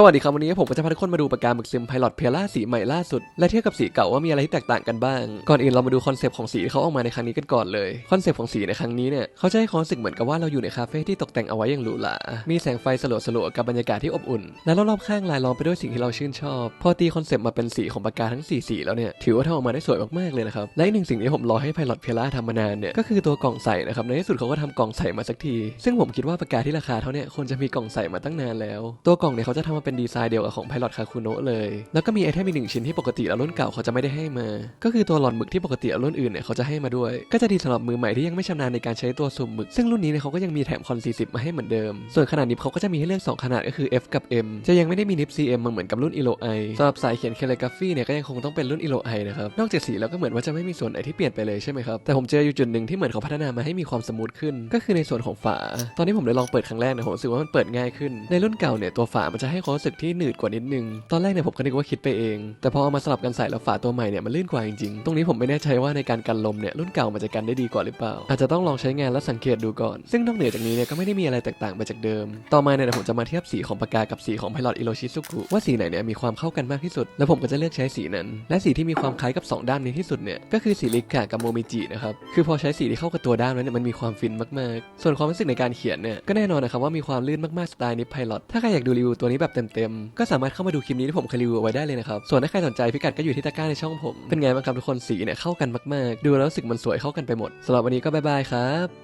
สวัสดีครับวันนี้ผมก็จะพาทุกคนมาดูปากกาหมึกซิมไพลอตเพล่าสีใหม่ล่าสุด และเทียบกับสีเก่าว่ามีอะไรที่แตกต่างกันบ้าง ก่อนอื่นเรามาดูคอนเซปต์ของสีที่เขาออกมาในครั้งนี้กันก่อนเลย คอนเซปต์ของสีในครั้งนี้เนี่ยเขาจะให้ความรู้สึกเหมือนกับว่าเราอยู่ในคาเฟ่ที่ตกแต่งเอาไว้อย่างหรูหรา มีแสงไฟสลัวๆกับบรรยากาศที่อบอุ่น และรอบๆข้างรายล้อมไปด้วยสิ่งที่เราชื่นชอบ พอตีคอนเซปต์มาเป็นสีของปากกาทั้งสี่สีแล้วเนี่ยถือว่าทำออกมาได้สวยมากๆเลยนะครับ และอีกหนึ่งสิ่งที่ผมรอให้ไพลอตเพล่าทำมานานเนี่ยก็คือตัวกล่องใส่นะครับในที่สุดเขาก็ทำกล่องใส่มาสักที ซึ่งผมคิดว่าปากกาที่ราคาเท่าเนี้ควรจะมีกล่องใส่มาตั้งนานแล้ว ตัวกล่องเนี่ยเขาจะทำมาเป็นดีไซน์เดียวกับของไพลอตคาคุโนเลย แล้วก็มีไอเทมอีกหนึ่งชิ้นที่ปกติแล้วรุ่นเก่าเขาจะไม่ได้ให้มา ก็คือตัวหลอดหมึกที่ปกติแล้วรุ่นอื่นเนี่ยเขาจะให้มาด้วย ก็จะดีสำหรับมือใหม่ที่ยังไม่ชำนาญในการใช้ตัวสุ่มหมึก ซึ่งรุ่นนี้เนี่ยเขาก็ยังมีแถมคอน 40 มาให้เหมือนเดิม ส่วนขนาดนิบเขาก็จะมีให้เลือก 2 ขนาดก็คือ F กับ M จะยังไม่ได้มีนิบ CM มาเหมือนกับรุ่น Elo I สำหรับสายเขียน calligraphy เนี่ยก็ยังคงต้องเป็นรุ่น Elo I นะครับนอกจากสีแล้วก็เหมือนว่าจะไม่มีส่วนไหนที่เปลี่ยนไปเลยใช่ไหมครับแต่ผมเจออยู่จุดหนึ่งที่เหมือนเขาพัฒนามาให้มีความสมูทขึ้น ก็คือในส่วนของฝา ตอนนี้ผมได้ลองเปิดครั้งแรกนี่ยผมรู้สึกว่ามันเปิดง่ายขึ้นในรุ่นเก่าเนี่ยตัวฝามันจะให้ความรู้สึกที่หนืดกว่านิดนึง ตอนแรกเนี่ยผมก็นึกว่าคิดไปเอง แต่พอเอามาสลับกันใส่แล้วฝาตัวใหม่เนี่ยมันลื่นกว่าจริงๆ ตรงนี้ผมไม่แน่ใจว่าในการกันลมเนี่ยรุ่นเก่ามันจะกันได้ดีกว่าหรือเปล่า อาจจะต้องลองใช้งานและสังเกตดูก่อน ซึ่งนอกเหนือจากนี้เนี่ยก็ไม่ได้มีอะไรแตกต่างไปจากเดิม ต่อมาเนี่ยผมจะมาเทียบสีของปากกากับสีของไพลอตอิโรชิซุกุว่าสีไหนเนี่ยมีความเข้ากันมากที่สุด แล้วผมก็จะเลือกใช้สีนั้น และสีที่มีความคล้ายกับสองด้านนี้ที่สุดเนี่ยก็คือสีลิกะกับโมมิจินะครับคือพอใช้สีที่เข้ากับตัวด้ามแล้วเนี่ยมันมีความฟินมากๆ ส่วนความรู้สึกในการเขียนเนี่ยก็แน่นอนนะครับว่ามีความลื่นมากๆสไตล์นิพไพลอตถ้าใครอยากดูรีวิวตัวนี้แบบเต็มๆ ก็สามารถเข้ามาดูคลิปนี้ที่ผมเคยรีวิวเอาไว้ได้เลยนะครับ ส่วนถ้าใครสนใจพิกัดก็อยู่ที่ตะกร้าในช่องผม เป็นไงบ้างครับทุกคนสีเนี่ยเข้ากันมากๆ ดูแล้วรู้สึกมันสวยเข้ากันไปหมดสำหรับวันนี้ก็บ๊ายบายครับ